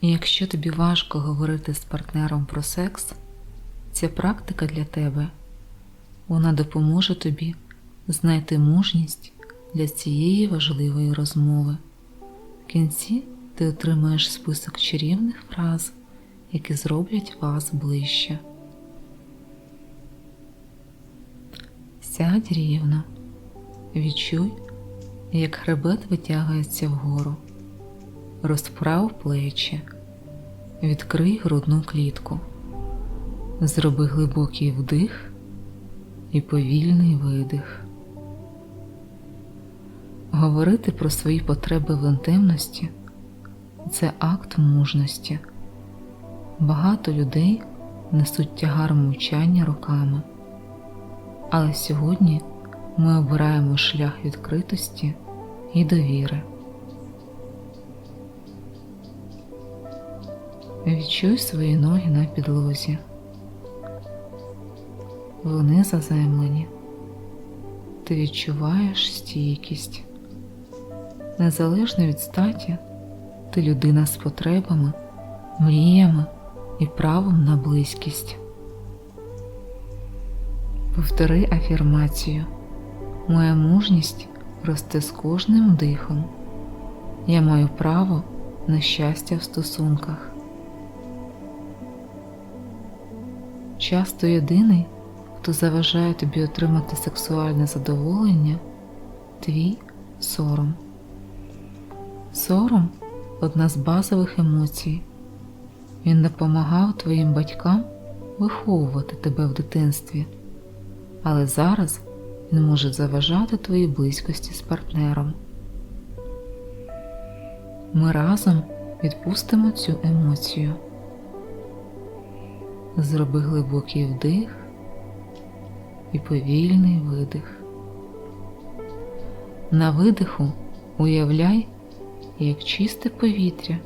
І якщо тобі важко говорити з партнером про секс, ця практика для тебе вона допоможе тобі знайти мужність для цієї важливої розмови. В кінці ти отримаєш список чарівних фраз, які зроблять вас ближче. Сядь рівно, відчуй, як хребет витягується вгору, розправ плечі, відкрий грудну клітку, зроби глибокий вдих і повільний видих. Говорити про свої потреби в інтимності це акт мужності. Багато людей несуть тягар мовчання руками. Але сьогодні ми обираємо шлях відкритості і довіри. Відчуй свої ноги на підлозі. Вони заземлені. Ти відчуваєш стійкість. Незалежно від статі, ти людина з потребами, мріями і правом на близькість. Повтори афірмацію. Моя мужність росте з кожним дихом. Я маю право на щастя в стосунках. Часто єдиний, хто заважає тобі отримати сексуальне задоволення, твій сором. Сором одна з базових емоцій. Він допомагав твоїм батькам виховувати тебе в дитинстві, але зараз він може заважати твоїй близькості з партнером. Ми разом відпустимо цю емоцію. Зроби глибокий вдих і повільний видих. На видиху уявляй, як чисте повітря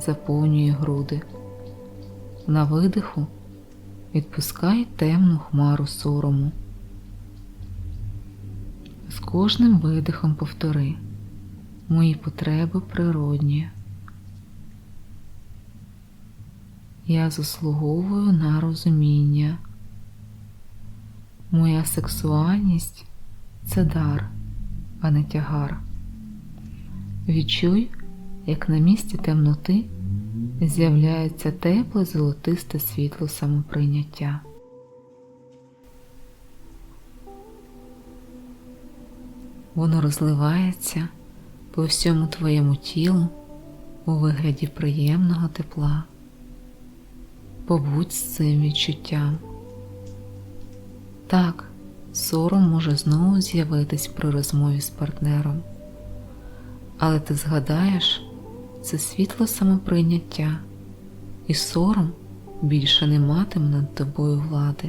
заповнює груди. На видиху відпускай темну хмару сорому. З кожним видихом повтори мої потреби природні. Я заслуговую на розуміння. Моя сексуальність це дар, а не тягар. Відчуй, як на місці темноти з'являється тепле золотисте світло самоприйняття. Воно розливається по всьому твоєму тілу у вигляді приємного тепла. Побудь з цим відчуттям. Так, сором може знову з'явитись при розмові з партнером, але ти згадаєш це світло самоприйняття, і сором більше не матиме над тобою влади.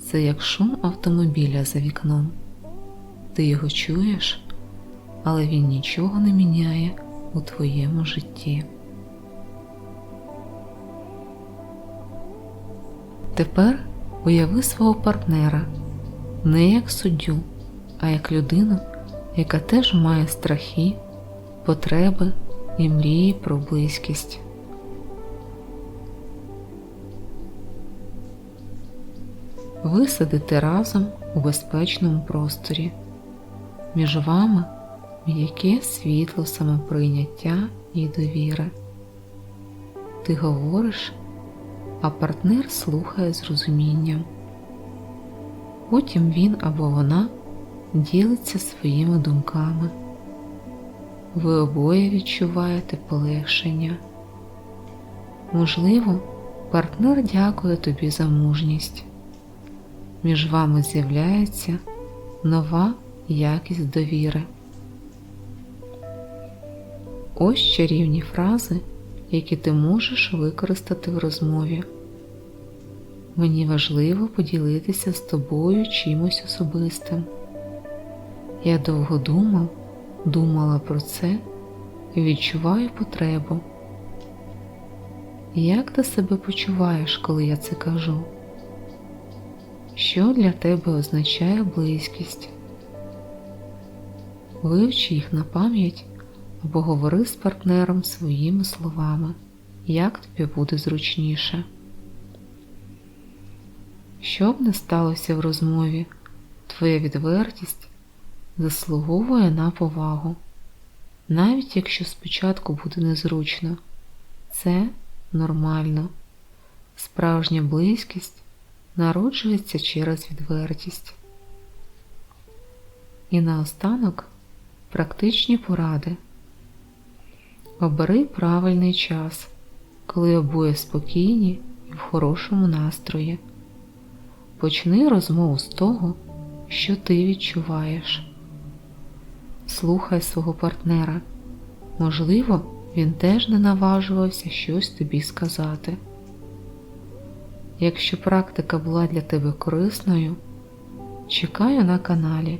Це як шум автомобіля за вікном. Ти його чуєш, але він нічого не міняє у твоєму житті. Тепер уяви свого партнера не як суддю, а як людину, яка теж має страхи, потреби і мрії про близькість. Ви сидите разом у безпечному просторі. Між вами м'яке світло самоприйняття і довіри. Ти говориш, а партнер слухає з розумінням. Потім він або вона ділиться своїми думками. Ви обоє відчуваєте полегшення. Можливо, партнер дякує тобі за мужність. Між вами з'являється нова якість довіри. Ось чарівні фрази, які ти можеш використати в розмові. Мені важливо поділитися з тобою чимось особистим. Я довго думав, думала про це і відчуваю потребу. Як ти себе почуваєш, коли я це кажу? Що для тебе означає близькість? Вивчи їх на пам'ять, або з партнером своїми словами, як тобі буде зручніше. Що б не сталося в розмові, твоя відвертість заслуговує на повагу, навіть якщо спочатку буде незручно. Це нормально. Справжня близькість народжується через відвертість. І наостанок практичні поради. Обери правильний час, коли обоє спокійні і в хорошому настрої. Почни розмову з того, що ти відчуваєш. Слухай свого партнера. Можливо, він теж не наважувався щось тобі сказати. Якщо практика була для тебе корисною, чекаю на каналі.